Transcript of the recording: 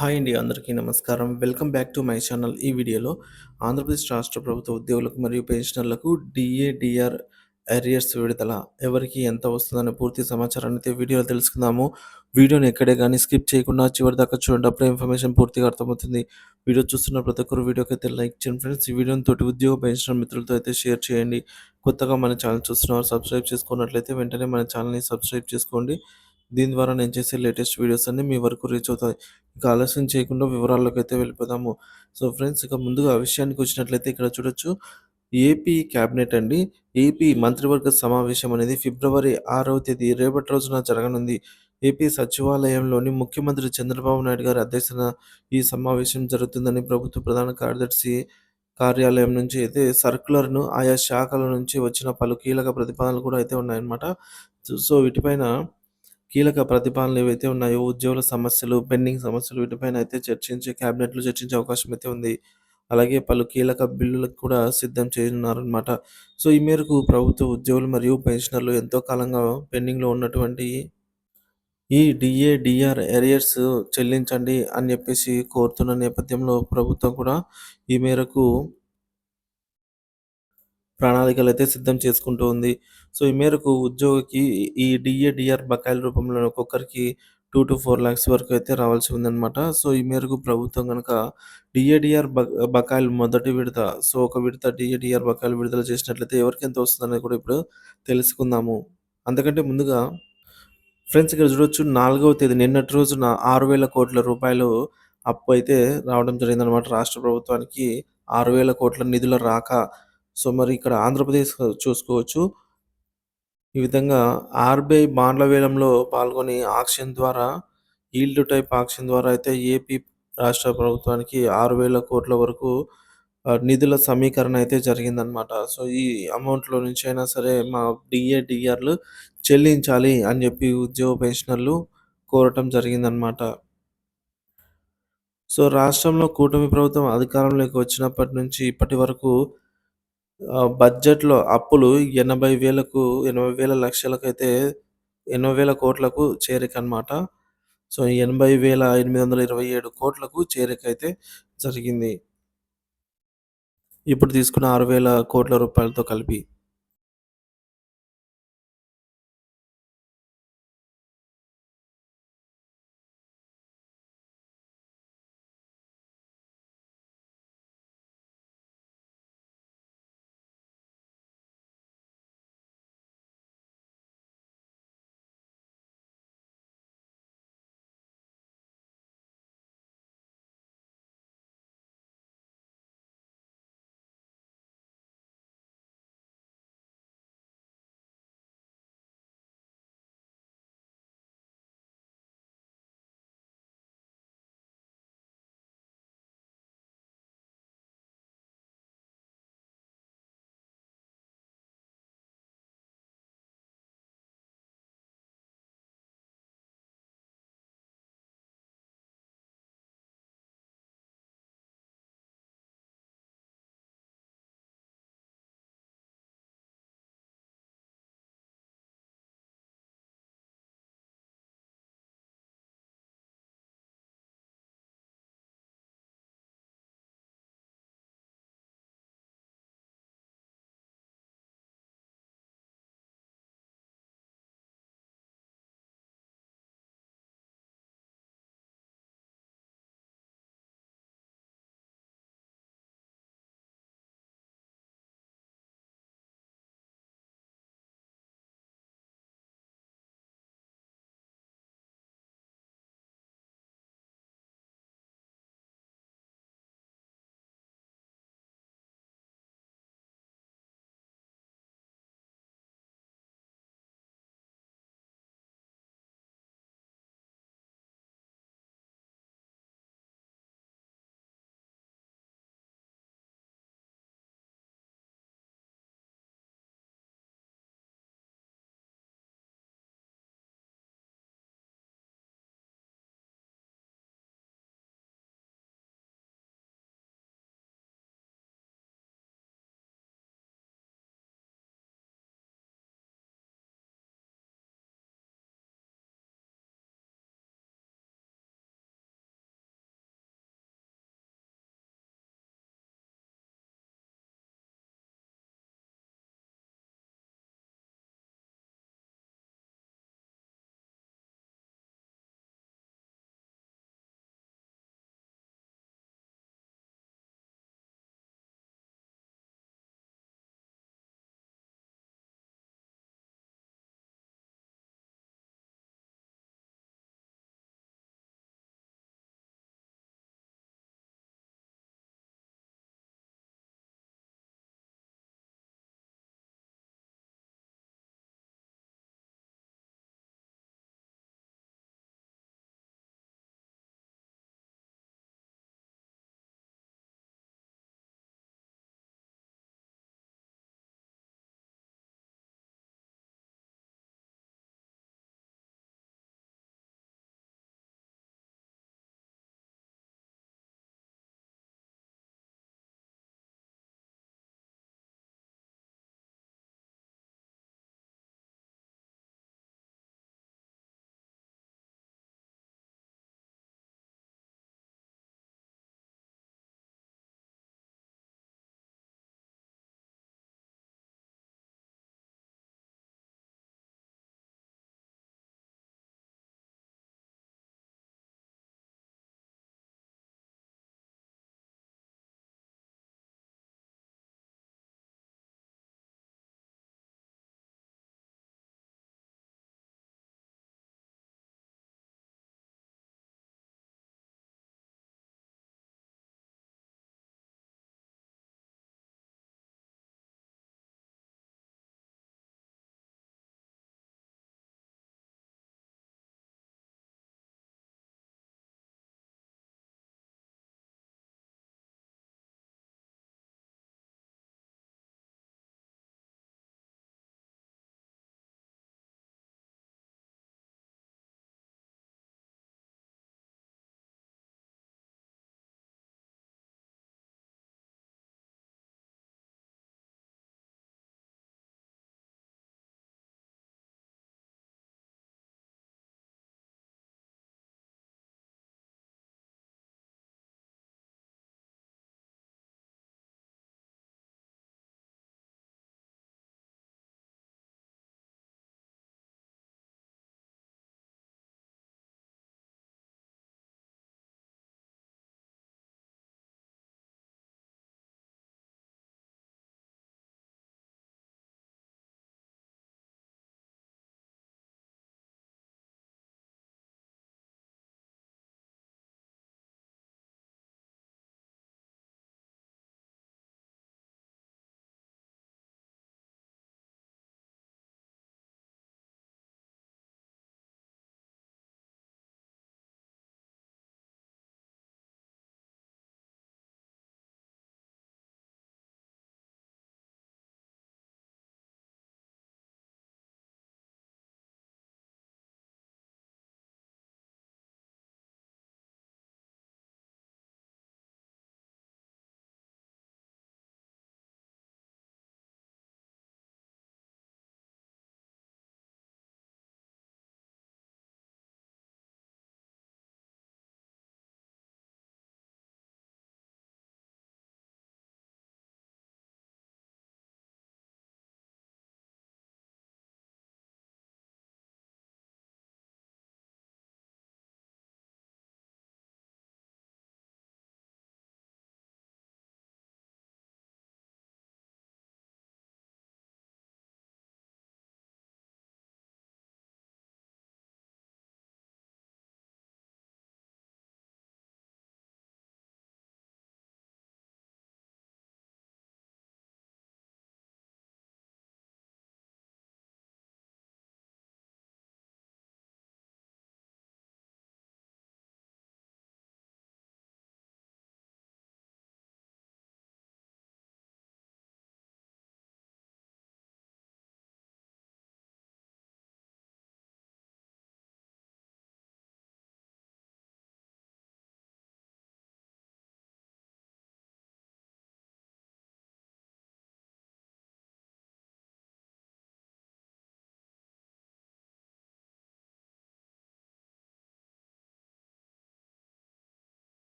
Hi అండి అందరికీ నమస్కారం. Welcome back to my channel. ఈ వీడియోలో ఆంధ్రప్రదేశ్ రాష్ట్ర ప్రభుత్వ ఉద్యోగులకు మరియు పెన్షనర్లకు డిఏడిఆర్ ఎరియర్స్ విడుదల. ఎవరికి ఎంత వస్తుందనే పూర్తి సమాచారాన్ని అయితే వీడియోలో తెలుసుకుందాము. వీడియోని ఎక్కడే కానీ స్కిప్ చేయకుండా చివరి దాకా చూడండి. అప్పుడే ఇన్ఫర్మేషన్ పూర్తిగా అర్థమవుతుంది. వీడియో చూస్తున్న ప్రతి ఒక్కరు వీడియోకి అయితే లైక్ చేయండి ఫ్రెండ్స్. ఈ వీడియోని తోటి ఉద్యోగ పెన్షనర్ మిత్రులతో అయితే షేర్ చేయండి. కొత్తగా మన ఛానల్ చూస్తున్నారు సబ్స్క్రైబ్ చేసుకున్నట్లయితే వెంటనే మన ఛానల్ని సబ్స్క్రైబ్ చేసుకోండి. దీని ద్వారా నేను చేసే లేటెస్ట్ వీడియోస్ అన్నీ మీ వరకు రీచ్ అవుతాయి. ఇక ఆలస్యం చేయకుండా వివరాల్లోకి అయితే వెళ్ళిపోదాము. సో ఫ్రెండ్స్ ఇక ముందుగా విషయానికి వచ్చినట్లయితే ఇక్కడ చూడొచ్చు. ఏపీ క్యాబినెట్ అండి. ఏపీ మంత్రివర్గ సమావేశం అనేది ఫిబ్రవరి ఆరవ తేదీ రేపటి రోజున జరగనుంది. ఏపీ సచివాలయంలోని ముఖ్యమంత్రి చంద్రబాబు నాయుడు గారి అధ్యక్షతన ఈ సమావేశం జరుగుతుందని ప్రభుత్వ ప్రధాన కార్యదర్శి కార్యాలయం నుంచి అయితే సర్కులర్ను ఆయా శాఖల నుంచి వచ్చిన పలు కీలక ప్రతిపాదనలు కూడా అయితే ఉన్నాయన్నమాట. సో వీటిపైన కీలక ప్రతిపాదనలు ఏవైతే ఉన్నాయో ఉద్యోగుల సమస్యలు పెండింగ్ సమస్యలు వీటిపైన అయితే చర్చించి క్యాబినెట్లో చర్చించే అవకాశం అయితే ఉంది. అలాగే పలు కీలక బిల్లులకు కూడా సిద్ధం చేయనున్నారనమాట సో ఈ మేరకు ప్రభుత్వ ఉద్యోగులు మరియు పెన్షనర్లు ఎంతో కాలంగా పెండింగ్లో ఉన్నటువంటి ఈ డిఏ డిఆర్ ఎరియర్స్ చెల్లించండి అని చెప్పేసి కోరుతున్న నేపథ్యంలో ప్రభుత్వం కూడా ఈ మేరకు ప్రణాళికలు అయితే సిద్ధం చేసుకుంటూ ఉంది. సో ఈ మేరకు ఉద్యోగికి ఈ డిఏ డిఆర్ బకాయిల రూపంలో ఒక్కొక్కరికి టూ టు ఫోర్ ల్యాక్స్ వరకు అయితే రావాల్సి ఉందన్నమాట. సో ఈ మేరకు ప్రభుత్వం కనుక డిఏడిఆర్ బకాయిలు మొదటి విడత సో ఒక విడత డిఏడిఆర్ బకాయిలు విడుదల చేసినట్లయితే ఎవరికి ఎంత వస్తుందనేది కూడా ఇప్పుడు తెలుసుకుందాము. అంతకంటే ముందుగా ఫ్రెండ్స్ ఇక్కడ చూడొచ్చు నాలుగవ తేదీ నిన్నటి రోజున ఆరు వేల కోట్ల రూపాయలు అప్పు అయితే రావడం జరిగిందనమాట రాష్ట్ర ప్రభుత్వానికి ఆరు వేల కోట్ల నిధుల రాక సో మరి ఇక్కడ ఆంధ్రప్రదేశ్ చూసుకోవచ్చు. ఈ విధంగా ఆర్బీఐ బాండ్ల వేలంలో పాల్గొని ఆక్షన్ ద్వారా ఈల్డ్ టైప్ ఆక్షన్ ద్వారా అయితే ఏపీ రాష్ట్ర ప్రభుత్వానికి ఆరు వేల కోట్ల వరకు నిధుల సమీకరణ అయితే జరిగిందనమాట సో ఈ అమౌంట్లో నుంచి అయినా సరే మా డిఏ డిఆర్లు చెల్లించాలి అని చెప్పి ఉద్యోగ పెన్షనర్లు కోరటం జరిగిందనమాట సో రాష్ట్రంలో కూటమి ప్రభుత్వం అధికారంలోకి వచ్చినప్పటి నుంచి ఇప్పటి వరకు బడ్జెట్‌లో అప్పులు ఎనభై వేలకు ఎనభై వేల లక్షలకైతే ఎనభై వేల కోట్లకు చేరికనమాట. సో, ఎనభై వేల ఎనిమిది వందల ఇరవై ఏడు కోట్లకు చేరికైతే జరిగింది. ఇప్పుడు తీసుకున్న ఆరు వేల కోట్ల రూపాయలతో కలిపి.